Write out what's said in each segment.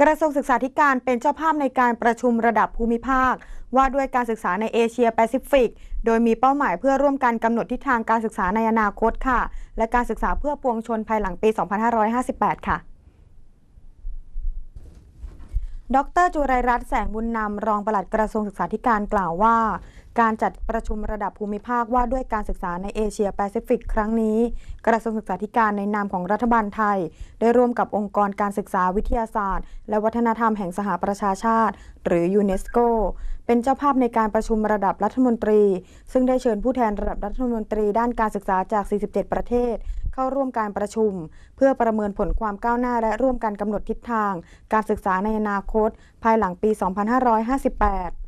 กระทรวงศึกษาธิการเป็นเจ้าภาพในการประชุมระดับภูมิภาค ว่าด้วยการศึกษาในเอเชียแปซิฟิก โดยมีเป้าหมายเพื่อร่วมกันกำหนดทิศทางการศึกษาในอนาคตค่ะ และการศึกษาเพื่อปวงชนภายหลังปี 2558 ค่ะดรจุไรรัตน์แสงบุญนำรองปลัดกระทรวงศึกษาธิการกล่าวว่า การจัดประชุมระดับภูมิภาคว่าด้วยการศึกษาในเอเชียแปซิฟิกครั้งนี้ กระทรวงศึกษาธิการในนามของรัฐบาลไทย ได้ร่วมกับองค์กรการศึกษาวิทยาศาสตร์ และวัฒนธรรมแห่งสหประชาชาติ หรือยูเนสโกเป็นเจ้าภาพในการประชุมระดับรัฐมนตรี ซึ่งได้เชิญผู้แทนระดับรัฐมนตรีด้านการศึกษาจาก 47 ประเทศ เข้าร่วมการประชุม เพื่อประเมินผลความก้าวหน้าและร่วมกันกำหนดทิศทาง การศึกษาในอนาคต ภายหลังปี 2558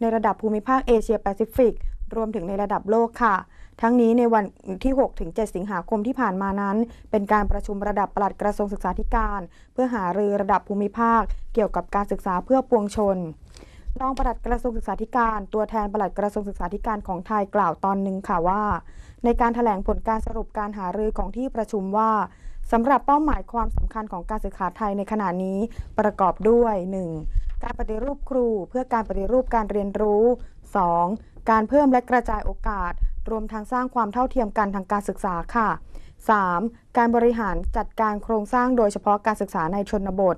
ในระดับภูมิภาคเอเชียแปซิฟิก รวมถึงในระดับโลกค่ะ ทั้งนี้ในวันที่ 6-7 สิงหาคมที่ผ่านมานั้น เป็นการประชุมระดับปลัดกระทรวงศึกษาธิการ เพื่อหารือระดับภูมิภาค เกี่ยวกับการศึกษาเพื่อปวงชนรองปลัดกระทรวงศึกษาธิการ ตัวแทนปลัดกระทรวงศึกษาธิการของไทยกล่าวตอนหนึ่งค่ะว่า ในการแถลงผลการสรุปการหารือของที่ประชุมว่าสำหรับเป้าหมายความสำคัญของการศึกษาไทยในขณะนี้ประกอบด้วย 1. การปฏิรูปครูเพื่อการปฏิรูปการเรียนรู้ 2. การเพิ่มและกระจายโอกาส รวมทั้งสร้างความเท่าเทียมกันทางการศึกษาค่ะ 3. การบริหารจัดการโครงสร้างโดยเฉพาะการศึกษาในชนบท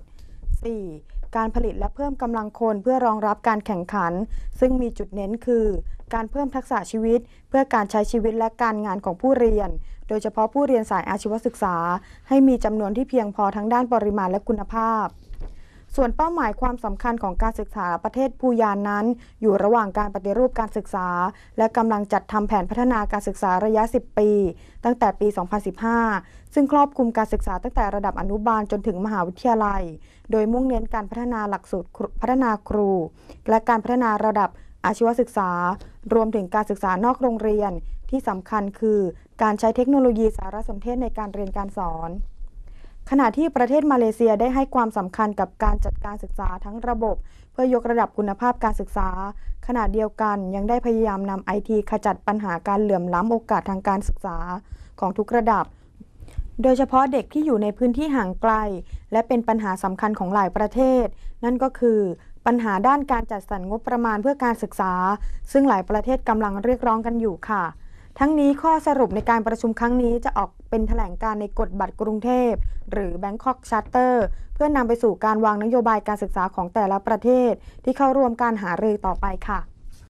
4. การผลิตและเพิ่มกำลังคนเพื่อรองรับการแข่งขัน ซึ่งมีจุดเน้นคือ การเพิ่มทักษะชีวิต เพื่อการใช้ชีวิตและการงานของผู้เรียน โดยเฉพาะผู้เรียนสายอาชีวศึกษา ให้มีจำนวนที่เพียงพอทั้งด้านปริมาณและคุณภาพ ส่วนเป้าหมายความสำคัญของการศึกษาประเทศภูยานนั้น อยู่ระหว่างการปฏิรูปการศึกษา และกำลังจัดทำแผนพัฒนาการศึกษาระยะ 10 ปี ตั้งแต่ปี 2015 ซึ่งครอบคลุมการศึกษาตั้งแต่ระดับอนุบาลจนถึงมหาวิทยาลัย โดยมุ่งเน้นการพัฒนาหลักสูตรพัฒนาครู และการพัฒนาระดับอาชีวศึกษา รวมถึงการศึกษานอกโรงเรียน ที่สำคัญคือ การใช้เทคโนโลยีสารสนเทศในการเรียนการสอน ขณะที่ประเทศมาเลเซียได้ให้ความสำคัญกับการจัดการศึกษาทั้งระบบ เพื่อยกระดับคุณภาพการศึกษา ขณะเดียวกันยังได้พยายามนำไอทีขจัดปัญหาการเหลื่อมล้ำโอกาสทางการศึกษาของทุกระดับ โดยเฉพาะเด็กที่อยู่ในพื้นที่ห่างไกล และเป็นปัญหาสำคัญของหลายประเทศ นั่นก็คือปัญหาด้านการจัดสรรงบประมาณเพื่อการศึกษา ซึ่งหลายประเทศกำลังเรียกร้องกันอยู่ค่ะ ทั้งนี้ข้อสรุปในการประชุมครั้งนี้จะออกเป็นแถลงการในกฎบัตรกรุงเทพ หรือ Bangkok Charter เพื่อนำไปสู่การวางนโยบายการศึกษาของแต่ละประเทศ ที่เข้าร่วมการหารือต่อไปค่ะ